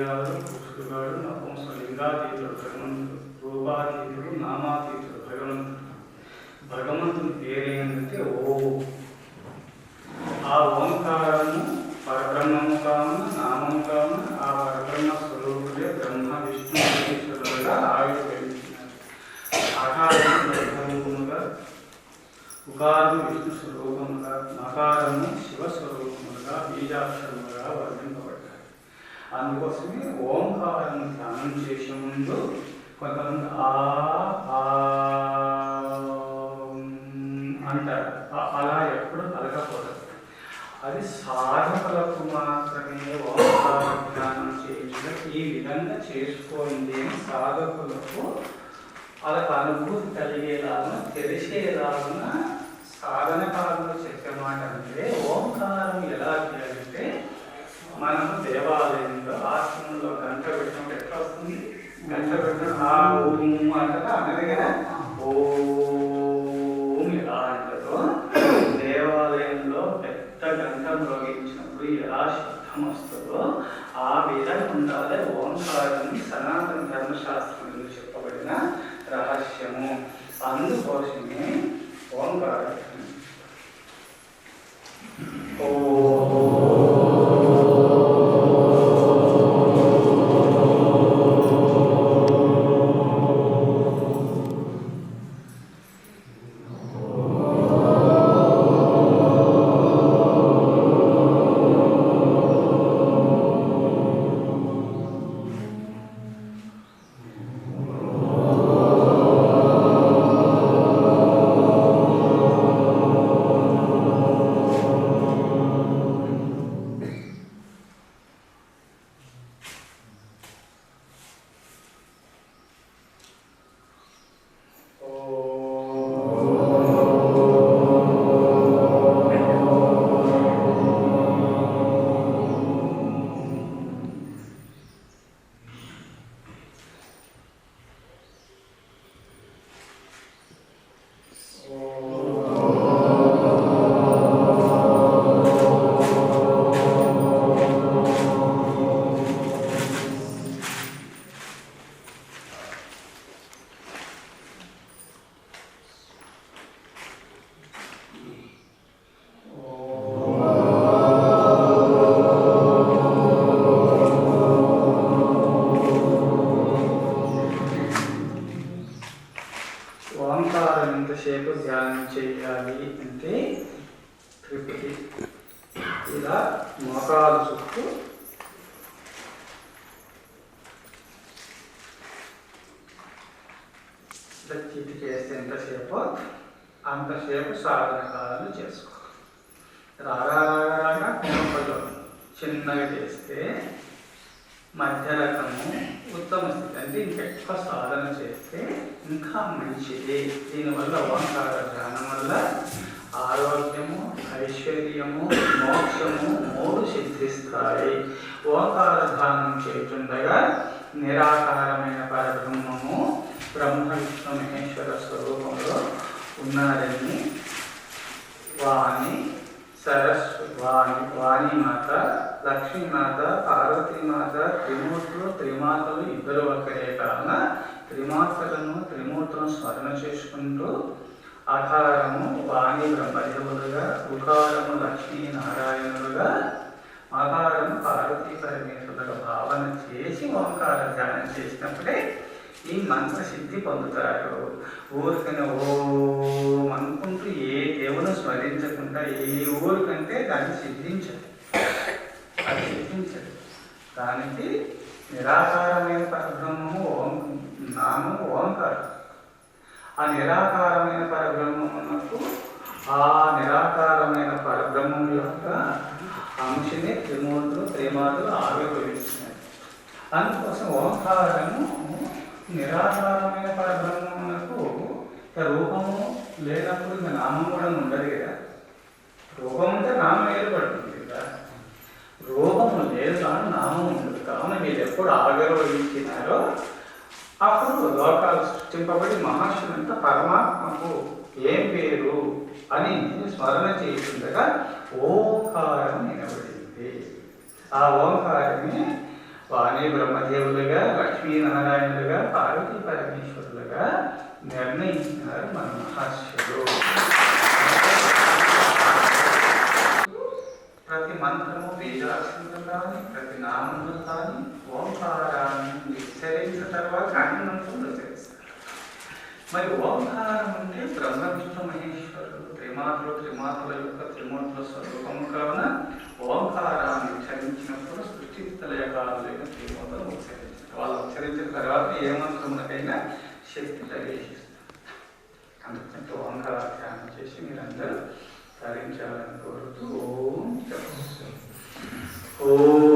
లింగాలు కాదు పురుషుడు నపుంస లింగాతీతుడు భగవంతుడు రూపాతీతుడు నామాతీతుడు భగవంతుడు భగవంతుని పేరేంటంటే ఓ. ఆ ఓంకారము పరబ్రహ్మము కావున నామము కావున ఆ పరబ్రహ్మ స్వరూపుడే బ్రహ్మ విష్ణు మహేశ్వరులుగా ఆవిర్భవించినారు ఆకారం బ్రహ్మరూపముగా ఉకారము విష్ణు స్వరూపముగా నకారము శివ స్వరూపములుగా బీజాక్షరములుగా వర్ణింపబడ్డాయి అందుకోసమే ఓంకారాన్ని ధ్యానం చేసే ముందు కొంతమంది ఆ ఆ అంటారు. అలా ఎప్పుడు పలకపోతారు అది సాధకులకు మాత్రమే ఓంకార ధ్యానం చేయించడం ఈ విధంగా చేసుకోండి అని సాధకులకు వాళ్ళకు అనుభూతి కలిగేలాగా తెలిసేలాగా సాధన కాలంలో చెప్పే మాట అంటే ఓంకారం ఎలా చేయాలంటే మనం దేవాలయం ఆశ్రమంలో గంట పెట్టినప్పుడు ఎట్లా వస్తుంది? గంట పెట్టిన ఆ ఓం అంటారా. అన్నది కదా? ఓం ఎలా అంటారో? దేవాలయంలో పెద్ద గంట మ్రోగించినప్పుడు ఎలా శబ్దం వస్తుందో ఆ విధంగా ఉండాలి. ఓంకారం సనాతన ధర్మశాస్త్రంలో చెప్పబడిన రహస్యము. అందుకోసమే ఓంకారం ఓంకారం ఎంతసేపు ధ్యానం చేయాలి అంటే త్రిపతి ఇలా మోకాలు చుట్టూ చీటి చేస్తే ఎంతసేపు అంతసేపు సాధన కాలను చేసుకో. రాగా రాగా చిన్నగా చేస్తే మధ్య రకము ఉత్తమ స్థితి అంటే ఇంకెక్కువ సాధన చేస్తే ఇంకా మంచిది. దీనివల్ల ఓంకార ధ్యానం వల్ల ఆరోగ్యము ఐశ్వర్యము మోక్షము మూడు సిద్ధిస్తాయి. ఓంకార ధ్యానం చేస్తుండగా నిరాకారమైన పరబ్రహ్మము బ్రహ్మ విష్ణు మహేశ్వర స్వరూపంలో ఉన్నారని వాణి సరస్వ వాణి వాణిమాత లక్ష్మీమాత పార్వతీమాత త్రిమూర్తులు త్రిమాతలు ఇద్దరు ఒకరే కావున త్రిమాతలను త్రిమూర్తులను స్మరణ చేసుకుంటూ ఆకారము వాణి బ్రహ్మదేవులుగా ఉకారము లక్ష్మీ నారాయణులుగా ఆకారము పార్వతీ పరమేశ్వరులుగా భావన చేసి ఓంకార ధ్యానం చేసినప్పుడే ఈ మంత్ర సిద్ధి పొందుతారు. ఊరికనే ఓం అనుకుంటూ ఉంటాయి. ఏ ఊరికంటే దాన్ని సిద్ధించదు. అది సిద్ధించదు. దానికి నిరాకారమైన పరబ్రహ్మము ఓం నామము ఓంకారం. ఆ నిరాకారమైన పరబ్రహ్మమునకు ఆ నిరాకారమైన పరబ్రహ్మం యొక్క అంశనే త్రిమూర్తులు ప్రేమాదులు ఆవిర్భవించినాయి అందుకోసం ఓంకారము నిరాకారమైన పరబ్రహ్మమునకు రూపము లేనప్పుడు ఇంకా నామం కూడా ఉండదు కదా. రూపం అంటే నామం ఏర్పడుతుంది కదా. రూపము లేదు కానీ నామం ఉండదు. కావున మీరు ఎప్పుడు ఆవిర్భవించినారో అప్పుడు లోకాలు సృష్టింపబడి మహర్షులంతా పరమాత్మకు ఏం పేరు అని స్మరణ చేస్తుండగా ఓంకారం వినబడింది. ఆ ఓంకారమే వాణి బ్రహ్మదేవులుగా లక్ష్మీనారాయణులుగా పార్వతీ పరమేశ్వరులుగా నిర్ణయించినారు మన మహర్షులు. ప్రతి మంత్రము బీజాక్షరంలో కానీ ప్రతి నామములు కానీ ఓంకారాన్ని విస్తరించిన తర్వాత అన్ని మంత్రములు ఉచ్చరిస్తారు మరి ఓంకారం అంటే బ్రహ్మవిష్ణు మహేశ్వరుడు త్రిమాతులు త్రిమాతుల యొక్క త్రిమూర్తుల స్వరూపము కావున ఓంకారాన్ని ఉచ్చరించినప్పుడు సృష్టి లయకారులైన త్రిమూర్తులు ఉచ్చరించారు. వాళ్ళు ఉచ్చరించిన తర్వాత ఏ మంత్రములకైనా శక్తి ప్రవేశిస్తారు అందుకంటే ఓంకార ధ్యానం చేసి మీరందరూ ధరించాలని కోరుతూ ఓం తపస్సు. ఓం